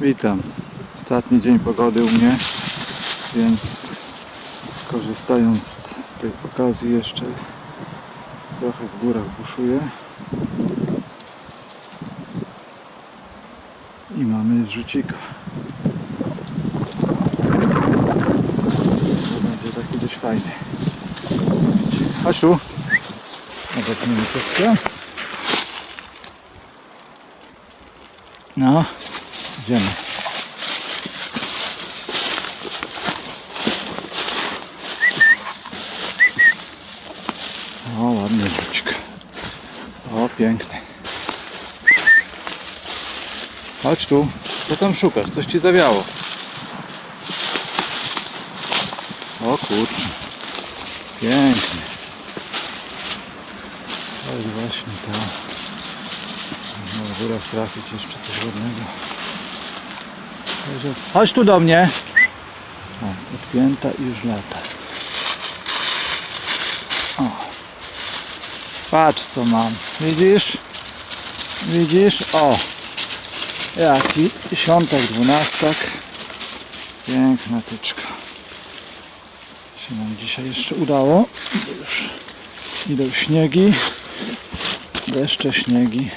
Witam. Ostatni dzień pogody u mnie, więc korzystając z tej okazji jeszcze trochę w górach buszuję. I mamy zrzucika. To będzie taki dość fajny. Chodź tu. Troszkę. No, idziemy. O, ładny rzucik. O, piękny. Chodź tu. Co tam szukasz? Coś ci zawiało. O kurczę. Piękny. To jest właśnie to. Można w górach trafić jeszcze coś ładnego. Chodź- tu do mnie. O, podpięta i już lata. O. Patrz co mam. Widzisz? Widzisz? O. Jaki dziesiątek, dwunastak. Piękna tyczka. Się nam dzisiaj jeszcze udało. Już idą śniegi. Deszcze, śniegi.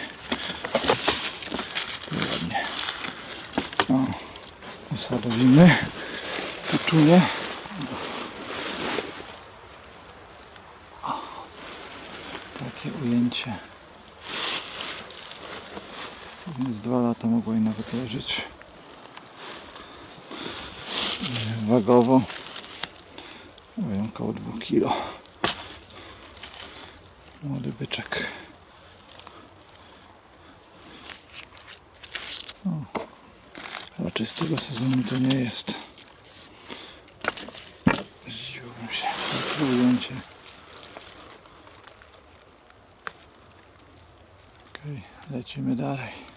Ładnie. O, usadowimy. Poczunie. O, takie ujęcie. Więc dwa lata mogło i nawet leżeć. Wagowo. Mówię, około 2 kilo. Młody byczek. Raczej z tego sezonu to nie jest. Zdziwiłbym się. Ujęcie. Okej, lecimy dalej.